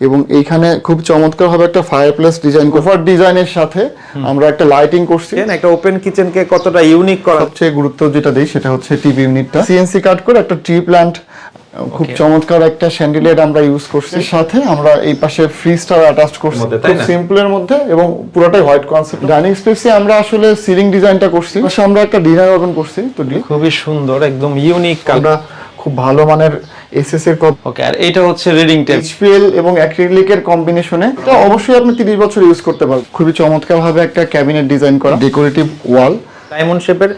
এবং এইখানে খুব চমৎকার ভাবে একটা ফায়ার প্লেস ডিজাইন কোফার ডিজাইনের সাথে আমরা একটা লাইটিং করছি। একটা ওপেন কিচেনকে কতটা ইউনিক করা সবচেয়ে গুরুত্ব যেটা দেই সেটা হচ্ছে টিভি ইউনিটটা সিএনসি কাট করে একটা ট্রি প্ল্যান্ট খুব চমৎকার একটা স্যান্ডিলেট আমরা ইউজ করছি। সাথে আমরা এই পাশে ফ্রিজটা অ্যাটাচ করছি। খুব? সিম্পলের মধ্যে এবং পুরোটাই হোয়াইট কনসেপ্ট ডাইনিং স্পেসে আমরা আসলে সিলিং ডিজাইনটা করছি। আমরা একটা ডিনার ওভেন করছি তো খুবই সুন্দর একদম ইউনিক আমরা খুব ভালো মানের এসএস এর কপ ওকে আর এটা হচ্ছে রিডিং টেপ এইচপিএল এবং অ্যাক্রিলিকের কম্বিনেশনে তো অবশ্যই আপনি 30 বছর ইউজ করতে পারবেন। খুবই চমৎকার ভাবে একটা ক্যাবিনেট ডিজাইন করা। ডেকোরেটিভ ওয়াল ডায়মন্ড শেপের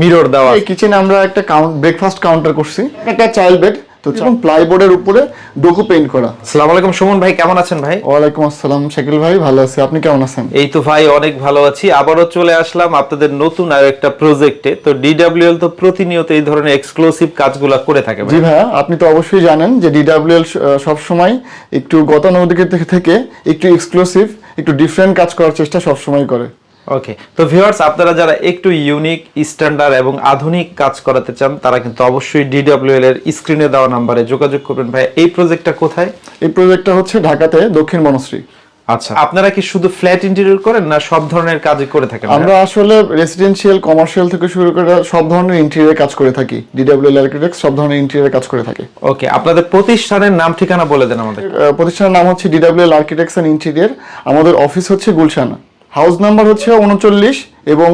মিরর দেওয়া এই কিচেনে আমরা একটা ব্রেকফাস্ট কাউন্টার করছি। একটা চাইল্ড বেড তো এবং প্লাইবোর্ডের উপরে ডোকু পেইন্ট করা। আসসালামু আলাইকুম সুমন ভাই কেমন আছেন ভাই? ওয়ালাইকুম আসসালাম শাকিল ভাই ভালো আছি। আপনি কেমন আছেন? এই তো ভাই অনেক ভালো আছি। আবারও চলে আসলাম আপনাদের নতুন আর একটা প্রজেক্টে তো ডিডব্লিউএল তো প্রতিনিয়ত এই ধরনের এক্সক্লুসিভ কাজগুলো করে থাকে ভাই। জি ভাইয়া আপনি তো অবশ্যই জানেন যে ডিডাব্লিউএল সবসময় একটু গতানুগতিক থেকে একটু এক্সক্লুসিভ একটু ডিফারেন্ট কাজ করার চেষ্টা সবসময় করে। ওকে তো ভিউয়ার্স আপনারা যারা একটু ইউনিক স্ট্যান্ডার্ড এবং আধুনিক কাজ করাতে চান তারা কিন্তু অবশ্যই ডিডব্লিউএল এর স্ক্রিনে দেওয়া নাম্বারে যোগাযোগ করবেন। ভাই এই প্রজেক্টটা কোথায়? এই প্রজেক্টটা হচ্ছে ঢাকাতে দক্ষিণ বনশ্রী। আচ্ছা। আপনারা কি শুধু ফ্ল্যাট ইন্টেরিয়র করেন না সব ধরনের কাজই করে থাকেন? আমরা আসলে রেসিডেন্সিয়াল কমার্শিয়াল থেকে শুরু করে সব ধরনের ইন্টেরিয়র কাজ করে থাকি। ডিডাব্লিউএল আর্কিটেক্টস সব ধরনের ইন্টেরিয়র কাজ করে থাকে। ওকে আপনাদের প্রতিষ্ঠানের নাম ঠিকানা বলে দেন আমাদের। প্রতিষ্ঠানের নাম হচ্ছে ডিডাব্লিউএল আর্কিটেক্টস অ্যান্ড ইন্টেরিয়র আমাদের অফিস হচ্ছে গুলশান। হাউস নাম্বার হচ্ছে উনচল্লিশ এবং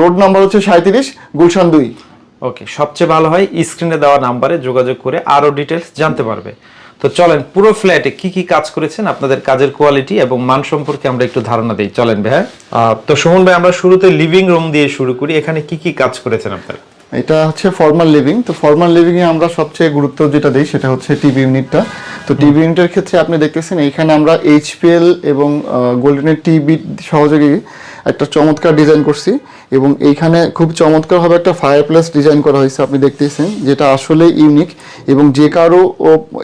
রোড নাম্বার হচ্ছে সাঁত্রিশ গুলশান দুই। ওকে, সবচেয়ে ভালো হয় স্ক্রিনে দেওয়া নাম্বারে যোগাযোগ করে আরও ডিটেলস জানতে পারবে। তো চলেন, পুরো ফ্ল্যাটে কি কি কাজ করেছেন, আপনাদের কাজের কোয়ালিটি এবং মান সম্পর্কে আমরা একটু ধারণা দিই। চলেন ভাই? তো সুমন ভাই, আমরা শুরুতে লিভিং রুম দিয়ে শুরু করি। এখানে কি কি কাজ করেছেন আপনারা? এটা হচ্ছে ফর্মাল লিভিং তো ফর্মাল লিভিং এ আমরা সবচেয়ে গুরুত্ব যেটা দিই সেটা হচ্ছে টিভি ইউনিটটা তো টিভি ইউনিটের ক্ষেত্রে আপনি দেখতেছেন এইখানে আমরা এইচপিএল এবং গোল্ডেনের টিভি সহযোগী একটা চমৎকার ডিজাইন করছি এবং এইখানে খুব চমৎকারভাবে একটা ফায়ার প্লেস ডিজাইন করা হয়েছে আপনি দেখতেছেন যেটা আসলে ইউনিক এবং যে কারও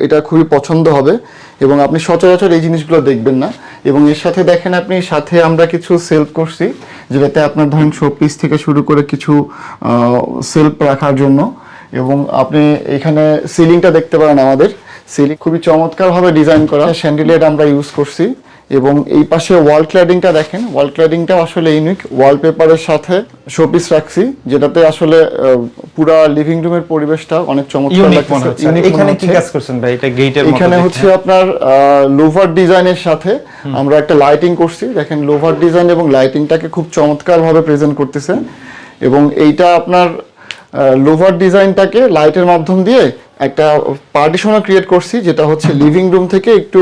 এটা খুবই পছন্দ হবে। এবং আপনি সচরাচর এই জিনিসগুলো দেখবেন না। এবং এর সাথে দেখেন আপনি, সাথে আমরা কিছু সেলফ করছি, যেটাতে আপনার ধরেন শোপিস থেকে শুরু করে কিছু সেলফ রাখার জন্য। এবং আপনি এখানে সিলিংটা দেখতে পারেন আমাদের। সিলিং খুবই চমৎকারভাবে ডিজাইন করা। স্যান্ডিলেট আমরা ইউজ করছি। এবং এই পাশে ওয়াল ক্ল্যাডিংটা দেখেন। ওয়াল ক্ল্যাডিংটা আসলে ইউনিক ওয়ালপেপারের সাথে শোপিস রাখছি যেটাতে আসলে পুরা লিভিং রুমের পরিবেশটা অনেক চমৎকার মনে এখানে কি। কাজ করছেন ভাই? এটা গেটের মতো এখানে হচ্ছে আপনার লোভার ডিজাইনের সাথে আমরা একটা লাইটিং করছি। দেখেন লোভার ডিজাইন এবং লাইটিংটাকে খুব চমৎকার ভাবে প্রেজেন্ট করতেছে। এবং এইটা আপনার লোভার ডিজাইনটাকে লাইটের মাধ্যম দিয়ে একটা পার্টিশনও ক্রিয়েট করছি যেটা হচ্ছে লিভিং রুম থেকে একটু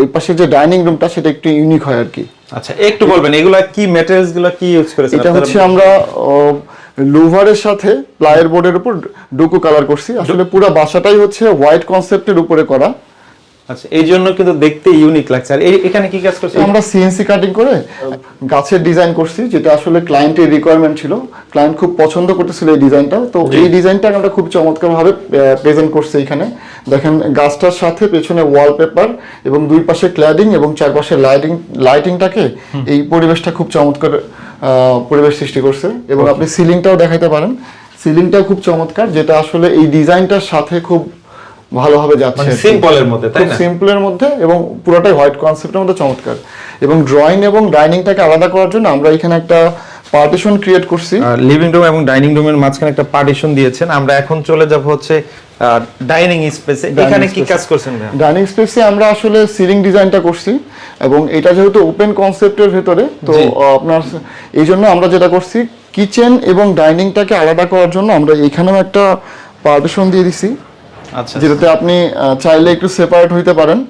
ওই পাশে যে ডাইনিং রুমটা সেটা একটু ইউনিক হয় আর কি আচ্ছা একটু বলবেন এগুলা কি ম্যাটেরিয়ালসগুলো কি ইউজ করেছেন এটা হচ্ছে আমরা লুভারের সাথে প্লায়ের বোর্ডের উপর ডুকু কালার করছি। আসলে পুরো বাসাটাই হচ্ছে হোয়াইট কনসেপ্টের উপরে করা। আচ্ছা এই জন্য কিন্তু দেখতে ইউনিক লাগছে। আর এই- এখানে কি কাজ করছেন? আমরা সিএনসি কাটিং করে গাছের ডিজাইন করছি যেটা আসলে ক্লায়েন্টের রিকোয়ারমেন্ট ছিল। ক্লায়েন্ট খুব পছন্দ করতেছিল এই ডিজাইনটা তো এই ডিজাইনটা আমরা খুব চমৎকার ভাবে প্রেজেন্ট করছি এখানে। দেখেন গাছটার সাথে পেছনে ওয়ালপেপার এবং দুই পাশে ক্ল্যাডিং এবং চারপাশে লাইটিং লাইটিংটাকে এই পরিবেশটা খুব চমৎকার পরিবেশ সৃষ্টি করছে। এবং আপনি সিলিংটাও দেখাতে পারেন। সিলিংটাও খুব চমৎকার যেটা আসলে এই ডিজাইনটার সাথে খুব ভালোভাবে যাচ্ছে মানে। সিম্পলের মধ্যে তাই না? সিম্পলের মধ্যে এবং পুরোটাই হোয়াইট কনসেপ্টের মধ্যে চমৎকার। এবং ড্রয়িং এবং ডাইনিংটাকে আলাদা করার জন্য আমরা এখানে একটা পার্টিশন ক্রিয়েট করছি। লিভিং রুম এবং ডাইনিং রুমের মাঝখানে একটা পার্টিশন দিয়েছেন। আমরা এখন চলে যাব হচ্ছে ডাইনিং স্পেসে এখানে কি কাজ করছেন? ডাইনিং স্পেসে আমরা আসলে সিলিং ডিজাইনটা করছি এবং এটা যেহেতু ওপেন কনসেপ্টের ভেতরে তো আপনার এই জন্য আমরা যেটা করছি কিচেন এবং ডাইনিংটাকে আলাদা করার জন্য আমরা এখানেও একটা পার্টিশন দিয়ে দিছি। যেটাতে আপনি চাইলে একটু সেপারেট হইতে পারেন।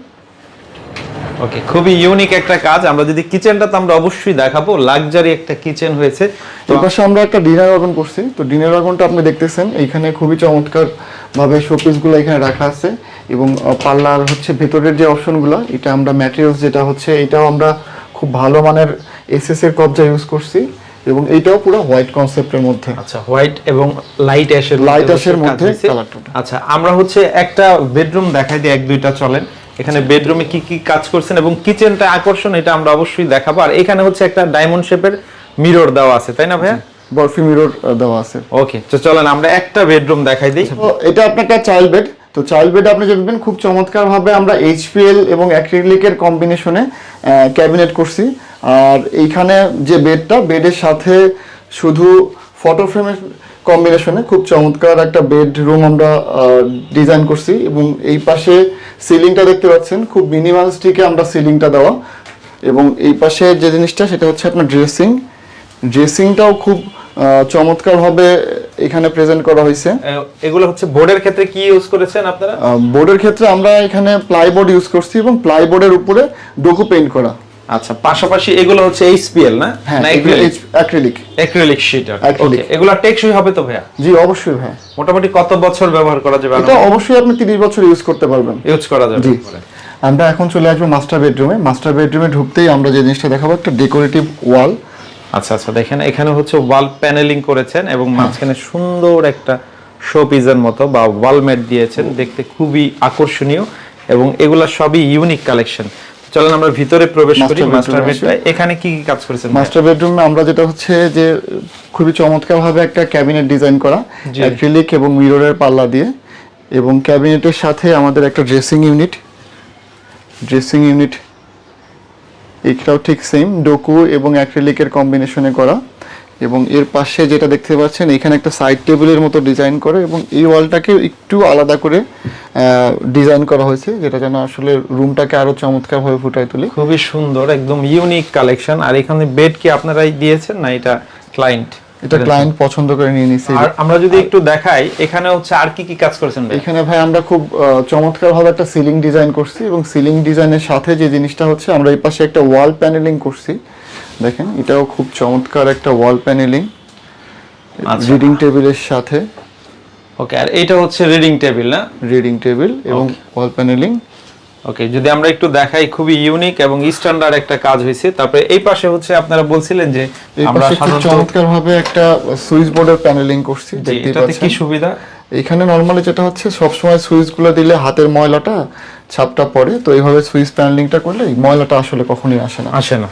ওকে খুবই ইউনিক একটা কাজ। আমরা যদি কিচেনটা তো আমরা অবশ্যই দেখাবো। লাক্সারি একটা কিচেন হয়েছে। তো পাশে আমরা একটা ডিনার ওভেন করছি। তো ডিনার ওভেনটা আপনি দেখতেছেন। এইখানে খুবই চমৎকার ভাবে শোপিসগুলো এখানে রাখা আছে। এবং আহ, পাল্লার হচ্ছে ভেতরের যে অপশনগুলো এটা আমরা ম্যাটেরিয়ালস যেটা হচ্ছে এটাও আমরা খুব ভালো মানের এসএস এর কবজা ইউজ করছি। এবং এইটাও পুরো হোয়াইট কনসেপ্টের মধ্যে। আচ্ছা হোয়াইট এবং লাইট অ্যাশের ash এর মধ্যে colour আচ্ছা আমরা হচ্ছে একটা বেডরুম দেখাই দিই এক দুইটা চলেন। এখানে বেডরুমে কি কি কাজ করছেন এবং কিচেনটা আকর্ষণ এটা আমরা অবশ্যই দেখাবো। আর এখানে হচ্ছে একটা ডায়মন্ড শেপের মিরর দেওয়া আছে তাই না ভাইয়া? বরফি মিরর দেওয়া আছে। ওকে তো চলেন আমরা একটা বেডরুম দেখাই দিই। তো এটা আপনার একটা চাইল্ড বেড তো চাইল্ড বেড আপনি দেখবেন খুব চমৎকার ভাবে আমরা এইচপিএল এবং অ্যাক্রিলিকের কম্বিনেশনে ক্যাবিনেট করছি। আর এইখানে যে বেডটা বেডের সাথে শুধু ফটো ফ্রেমের কম্বিনেশনে খুব চমৎকার একটা বেডরুম আমরা ডিজাইন করছি এবং এই পাশে সিলিংটা দেখতে পাচ্ছেন খুব মিনিমালিস্টিকে আমরা সিলিংটা দেওয়া। এবং এই পাশে যে জিনিসটা সেটা হচ্ছে আপনার ড্রেসিং ড্রেসিংটাও খুব চমৎকারভাবে এখানে প্রেজেন্ট করা হয়েছে। এগুলো হচ্ছে বোর্ডের ক্ষেত্রে কি ইউজ করেছেন আপনারা? বোর্ডের ক্ষেত্রে আমরা এখানে প্লাইবোর্ড ইউজ করছি এবং প্লাইবোর্ডের উপরে ডোকো পেইন্ট করা। আচ্ছা পাশাপাশি এগুলো হচ্ছে এইচপিএল না? হ্যাঁ অ্যাক্রিলিক অ্যাক্রিলিক শিট ওকে এগুলো টেকসই হবে তো ভাইয়া? জি অবশ্যই ভাই মোটামুটি কত বছর ব্যবহার করা যাবে এটা অবশ্যই আপনি তিরিশ বছর ইউজ করতে পারবেন। ইউজ করা যাবে জি। আমরা এখন চলে আসব মাস্টার বেডরুমে মাস্টার বেডরুমে ঢুকতেই আমরা যে জিনিসটা দেখাবো একটা ডেকোরেটিভ ওয়াল আচ্ছা আচ্ছা দেখেন এখানে হচ্ছে ওয়াল প্যানেলিং করেছেন এবং মাঝখানে সুন্দর একটা শো পিসের মতো বা ওয়াল ম্যাট দিয়েছেন। দেখতে খুবই আকর্ষণীয় এবং এগুলা সবই ইউনিক কালেকশন চলেন আমরা ভিতরে প্রবেশ করি মাস্টার bedroom এখানে কি কি কাজ করেছেন মাস্টার বেডরুমে আমরা যেটা হচ্ছে যে খুবই চমৎকার ভাবে একটা ক্যাবিনেট ডিজাইন করা। অ্যাক্রিলিক এবং মিররের পাল্লা দিয়ে। এবং ক্যাবিনেটের সাথে আমাদের একটা ড্রেসিং ইউনিট ড্রেসিং ইউনিট এটাও ঠিক সেম ডোকু এবং অ্যাক্রিলিকের কম্বিনেশনে করা। এবং এর পাশে যেটা দেখতে পাচ্ছেন এখানে একটা সাইড টেবিলের মতো ডিজাইন করে এবং এই ওয়ালটাকে একটু আলাদা করে ডিজাইন করা হয়েছে যেটা যেন আসলে রুমটাকে আরও চমৎকারভাবে ফুটাই তুলে। খুবই সুন্দর একদম ইউনিক কালেকশন আর এখানে বেড কি আপনারাই দিয়েছেন না এটা ক্লায়েন্ট এটা ক্লায়েন্ট পছন্দ করে নিয়ে নিছে। আর আমরা যদি একটু দেখাই এখানে হচ্ছে আর কি কি কাজ করেছেন ভাই? এখানে ভাই আমরা খুব চমৎকার ভাবে একটা সিলিং ডিজাইন করছি এবং সিলিং ডিজাইনের সাথে যে জিনিসটা হচ্ছে আমরা এই পাশে একটা ওয়াল প্যানেলিং করছি। দেখেন এটাও খুব চমৎকার একটা ওয়াল প্যানেলিং। রিডিং টেবিলের সাথে। ওকে আর এটা হচ্ছে রিডিং টেবিল না? রিডিং টেবিল এবং ওয়াল প্যানেলিং ওকে যদি আমরা একটু দেখাই খুবই ইউনিক এবং স্ট্যান্ডার্ড একটা কাজ হয়েছে। তারপরে এই পাশে হচ্ছে আপনারা বলছিলেন যে আমরা সাধারণত চমৎকার ভাবে একটা সুইচ বোর্ডের প্যানেলিং করছি দেখতেই এটাতে কি সুবিধা? এখানে নর্মালি যেটা হচ্ছে সবসময় সুইচগুলো দিলে হাতের ময়লাটা ছাপটা পড়ে। তো এইভাবে সুইচ প্যানেলিংটা করলে ময়লাটা আসলে কখনোই আসে না। আসে না।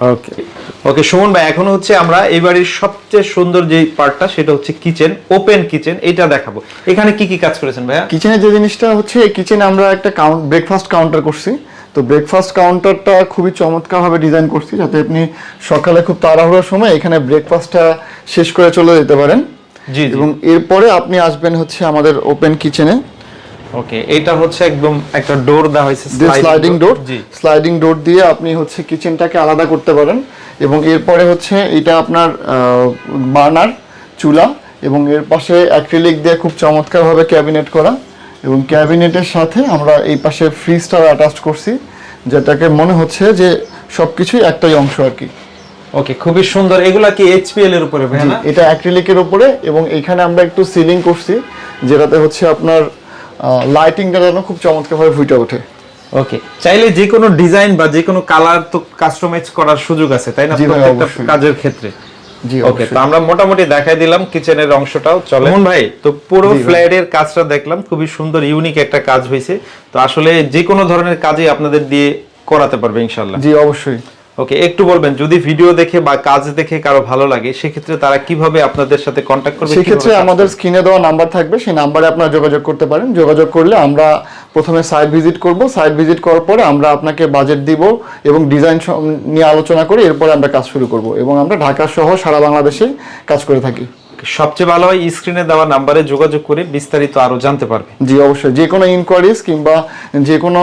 ওকে ওকে সুমন ভাই এখন হচ্ছে আমরা এই বাড়ির সবচেয়ে সুন্দর যে পার্টটা সেটা হচ্ছে কিচেন ওপেন কিচেন এটা দেখাবো। এখানে কি কি কাজ করেছেন ভাইয়া? কিচেনে যে জিনিসটা হচ্ছে কিচেনে আমরা একটা ব্রেকফাস্ট কাউন্টার করছি। তো ব্রেকফাস্ট কাউন্টারটা খুবই চমৎকারভাবে ডিজাইন করছি যাতে আপনি সকালে খুব তাড়াহুড়োর সময় এখানে ব্রেকফাস্টটা শেষ করে চলে যেতে পারেন। জি জি। এবং এরপরে আপনি আসবেন হচ্ছে আমাদের ওপেন কিচেনে ওকে এটা হচ্ছে একদম একটা ডোর দেওয়া হয়েছে স্লাইডিং ডোর স্লাইডিং ডোর দিয়ে আপনি হচ্ছে কিচেনটাকে আলাদা করতে পারেন এবং এরপরে হচ্ছে এটা আপনার বার্নার চুলা এবং এর পাশে অ্যাক্রিলিক দিয়ে খুব চমৎকারভাবে ক্যাবিনেট করা এবং ক্যাবিনেটের সাথে আমরা এই পাশে ফ্রিজটাও অ্যাটাচ করছি যেটাকে মনে হচ্ছে যে সবকিছুই একটাই অংশ আর কি। ওকে খুবই সুন্দর। এগুলা কি এইচপিএল এর উপরে এটা অ্যাক্রিলিকের উপরে এবং এখানে আমরা একটু সিলিং করছি যেটাতে হচ্ছে আপনার লাইটিংটা যেন খুব চমৎকারভাবে ফুটে ওঠে। ওকে চাইলে যে কোনো ডিজাইন বা যে কোনো কালার তো কাস্টমাইজ করার সুযোগ আছে তাই না? প্রত্যেকটা কাজের ক্ষেত্রে। জি ওকে তো আমরা মোটামুটি দেখাই দিলাম কিচেনের অংশটাও। চলে মোহন ভাই। তো পুরো। ফ্ল্যাটের কাজটা দেখলাম খুবই সুন্দর ইউনিক একটা কাজ হয়েছে। তো আসলে যে কোনো ধরনের কাজই আপনাদের দিয়ে করাতে পারবে ইনশাল্লাহ জি অবশ্যই। ওকে একটু বলবেন যদি ভিডিও দেখে বা কাজ দেখে কারও ভালো লাগে সেক্ষেত্রে তারা কীভাবে আপনাদের সাথে কন্ট্যাক্ট করবে সেক্ষেত্রে আমাদের স্ক্রিনে দেওয়া নাম্বার থাকবে সেই নাম্বারে আপনারা যোগাযোগ করতে পারেন। যোগাযোগ করলে আমরা প্রথমে সাইট ভিজিট করব। সাইট ভিজিট করার পরে আমরা আপনাকে বাজেট দিব এবং ডিজাইন নিয়ে আলোচনা করে এরপরে আমরা কাজ শুরু করব এবং আমরা ঢাকা সহ সারা বাংলাদেশে কাজ করে থাকি? সবচেয়ে ভালো হয় স্ক্রিনে দেওয়া নাম্বারে যোগাযোগ করে বিস্তারিত আরও জানতে পারবে। জি অবশ্যই। যে কোনো ইনকোয়ারিজ কিংবা যে কোনো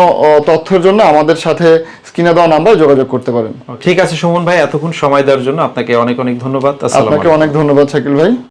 তথ্যের জন্য আমাদের সাথে স্ক্রিনে দেওয়া নাম্বারে যোগাযোগ করতে পারেন। ঠিক আছে সুমন ভাই এতক্ষণ সময় দেওয়ার জন্য আপনাকে অনেক অনেক ধন্যবাদ। আপনাকে অনেক ধন্যবাদ শাকিল ভাই।